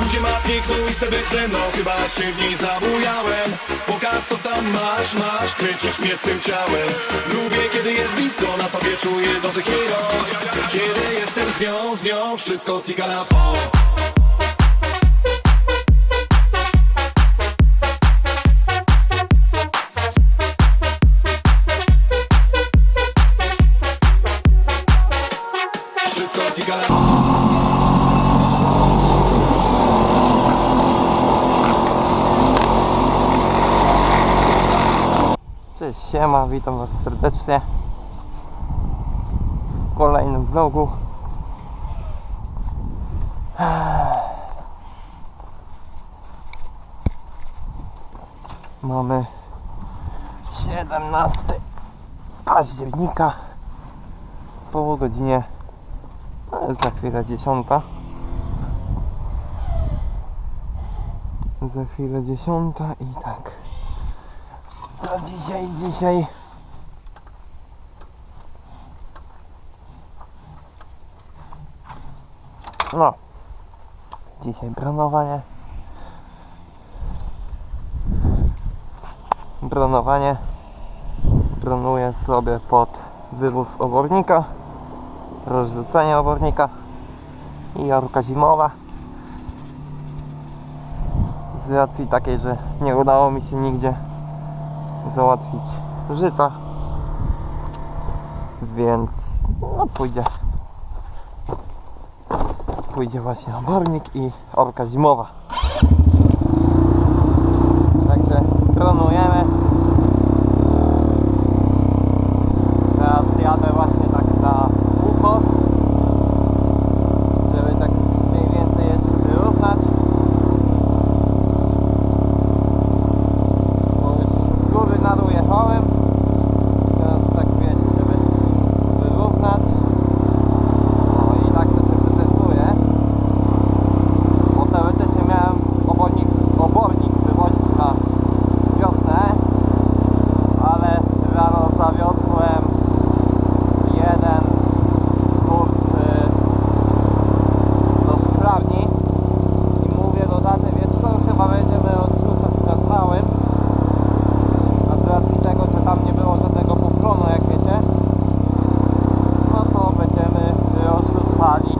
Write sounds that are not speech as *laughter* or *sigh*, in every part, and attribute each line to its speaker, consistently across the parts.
Speaker 1: Buzię ma piękną i chcę być ze mną. Chyba się w niej zabujałem. Pokaż co tam masz, masz. Kręcisz mnie swym ciałem. Lubię kiedy jest blisko Na sobie czuję dotyk jej rąk. Kiedy jestem z nią, z nią Wszystko sika na
Speaker 2: witam was serdecznie w kolejnym vlogu. Mamy 17 października po godzinie no, za chwilę 10 za chwilę 10 i tak. To dzisiaj, dzisiaj No. Dzisiaj bronowanie. Bronowanie. Bronuję sobie pod wywóz obornika. Rozrzucenie obornika. I jarka zimowa. Z racji takiej, że nie udało mi się nigdzie załatwić żyta. Więc no pójdzie pójdzie właśnie obornik i orka zimowa także planujemy teraz jadę właśnie tak na ukos żeby tak mniej więcej jeszcze wyrównać bo już z góry na dół jechałem teraz tak wiecie, żeby wyrównać no i tak to się prezentuje bo teoretycznie miałem obornik, obornik wywozić na wiosnę ale rano zawiozłem jeden kurs y, do szklarni i mówię do taty, wiesz co, chyba będziemy rozrzucać na całym a z racji tego, że tam nie było żadnego poplonu, jak wiecie, no to będziemy rozrzucali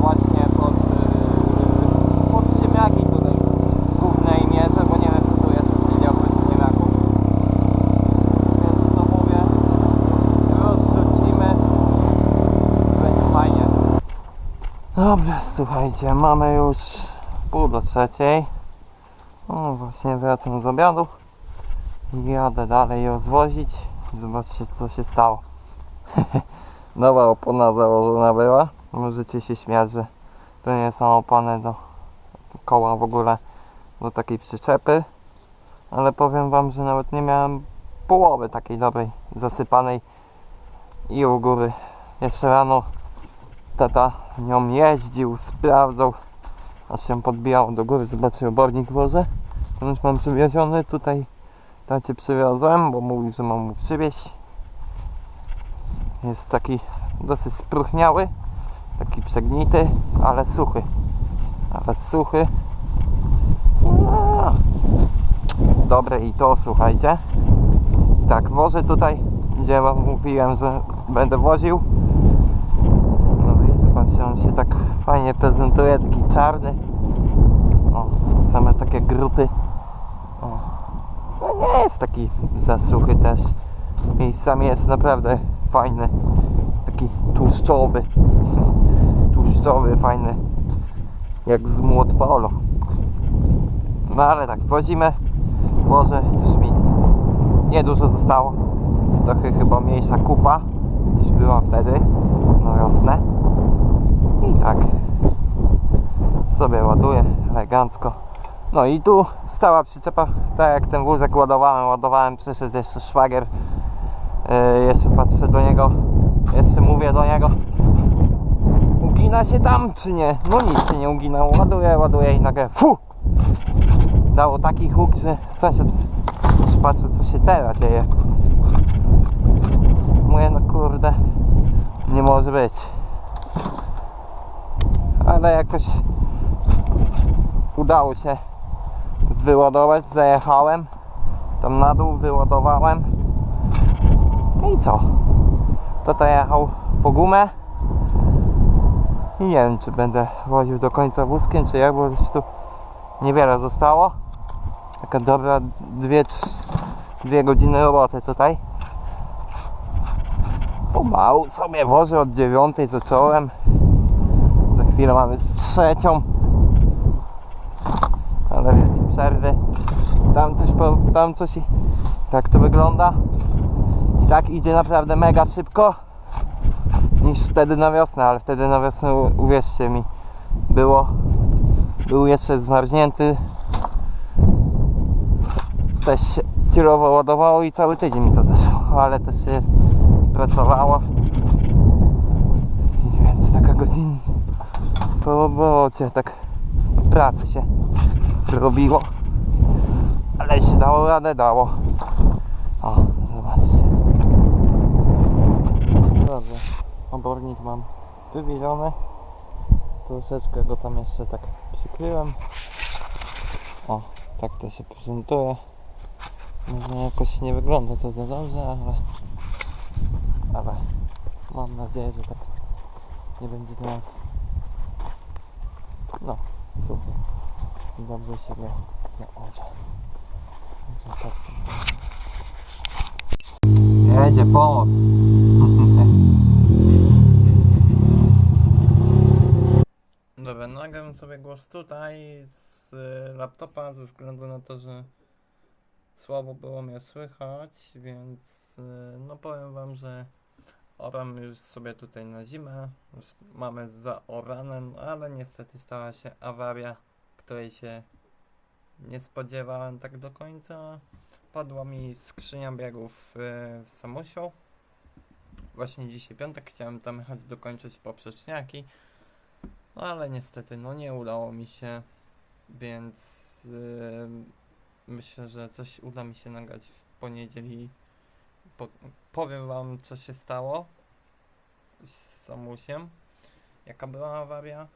Speaker 2: właśnie pod, yy, pod ziemniaki tutaj w głównej mierze, bo nie wiem, co tu jeszcze się dzieje oprócz ziemniaków. Więc no mówię, rozrzucimy, będzie fajnie. Dobra, słuchajcie, mamy już pół do trzeciej. No właśnie wracam z obiadu jadę dalej rozwozić. Zobaczcie co się stało. *laughs* Nowa opona założona była. Możecie się śmiać, że to nie są opony do koła w ogóle do takiej przyczepy. Ale powiem wam, że nawet nie miałem połowy takiej dobrej, zasypanej i u góry. Jeszcze rano tata nią jeździł, sprawdzał aż się podbijał do góry, zobaczył obornik wożę. Ten już mam przywieziony, tutaj tacie przywiozłem, bo mówił, że mam mu przywieźć. Jest taki dosyć spróchniały, taki przegnity, ale suchy. Ale suchy. No. Dobre i to, słuchajcie. Tak, wożę tutaj, gdzie wam mówiłem, że będę woził. Zobaczcie, on się tak fajnie prezentuje, taki czarny. O, same takie grupy. O. No nie jest taki zasuchy też. Miejscami jest naprawdę fajny. Taki tłuszczowy. *laughs* tłuszczowy, fajny. Jak z młot polo. No ale tak, wozimy. Może już mi niedużo zostało. Jest trochę chyba mniejsza kupa niż była wtedy. No jasne. I tak sobie ładuję elegancko. No i tu stała przyczepa, tak jak ten wózek ładowałem, ładowałem, przyszedł jeszcze szwagier. Yy, jeszcze patrzę do niego, jeszcze mówię do niego. Ugina się tam czy nie? No nic się nie ugina, ładuję, ładuję i nagle fu! Dało taki huk, że sąsiad już patrzył co się teraz dzieje. Mówię no kurde, nie może być ale jakoś udało się wyładować, zajechałem tam na dół, wyładowałem. I co? Tata jechał po gumę. I nie wiem czy będę woził do końca wózkiem czy jak, bo już tu niewiele zostało. Taka dobra dwie, dwie godziny roboty tutaj. Pomału sobie wożę od dziewiątej zacząłem. Za chwilę mamy trzecią tam coś, tam coś i tak to wygląda. I tak idzie naprawdę mega szybko niż wtedy na wiosnę, ale wtedy na wiosnę uwierzcie mi było był jeszcze zmarznięty. Też się cirowo ładowało i cały tydzień mi to zeszło, ale też się pracowało. Więc taka godzina po robocie, tak pracy się robiło ale się dało radę, dało. O, zobaczcie. Dobrze, obornik mam wywieziony. Troszeczkę go tam jeszcze tak przykryłem. O, tak to się prezentuje. Może jakoś nie wygląda to za dobrze, ale ale mam nadzieję, że tak nie będzie teraz no, super dobrze się go zaorze Także tak jedzie pomoc. *laughs* Dobra, nagram sobie głos tutaj z y, laptopa ze względu na to, że słabo było mnie słychać, więc y, no powiem wam, że oram już sobie tutaj na zimę, już mamy zaorane, no ale niestety stała się awaria, której się nie spodziewałem tak do końca. Padła mi skrzynia biegów y, w Samusiu. Właśnie dzisiaj piątek, chciałem tam jechać dokończyć poprzeczniaki, no ale niestety no nie udało mi się, więc y, myślę, że coś uda mi się nagrać w poniedzieli. Po, powiem wam co się stało z Samusiem, jaka była awaria.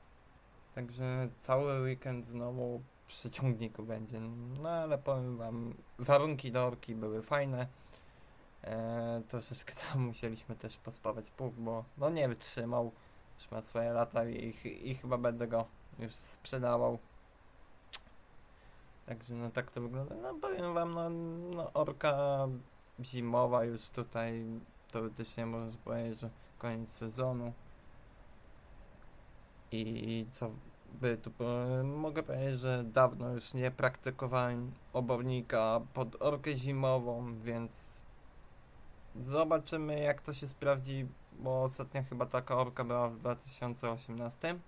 Speaker 2: Także cały weekend znowu przy ciągniku będzie. No ale powiem wam, warunki do orki były fajne. E, troszeczkę *laughs* tam musieliśmy też pospawać pług, bo no nie wytrzymał. Już ma swoje lata i, i chyba będę go już sprzedawał. Także no tak to wygląda. No powiem wam, no, no orka zimowa już tutaj teoretycznie można powiedzieć, że koniec sezonu. I co by tu mogę powiedzieć, że dawno już nie praktykowałem obornika pod orkę zimową, więc zobaczymy jak to się sprawdzi, bo ostatnio chyba taka orka była w 2018.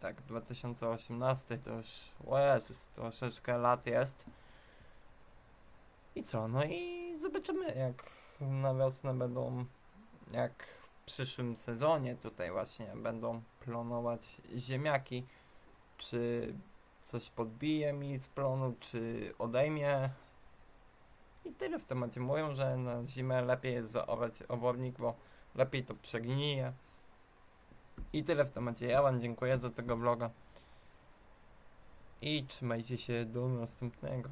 Speaker 2: Tak, 2018 to już, o Jezus, troszeczkę lat jest. I co, no i zobaczymy jak na wiosnę będą, jak przyszłym sezonie tutaj właśnie będą planować ziemniaki. Czy coś podbije mi z plonu, czy odejmie. I tyle w temacie. Mówią, że na zimę lepiej jest zaorać obornik, bo lepiej to przegnije. I tyle w temacie. Ja Wam dziękuję za tego vloga. I trzymajcie się do następnego.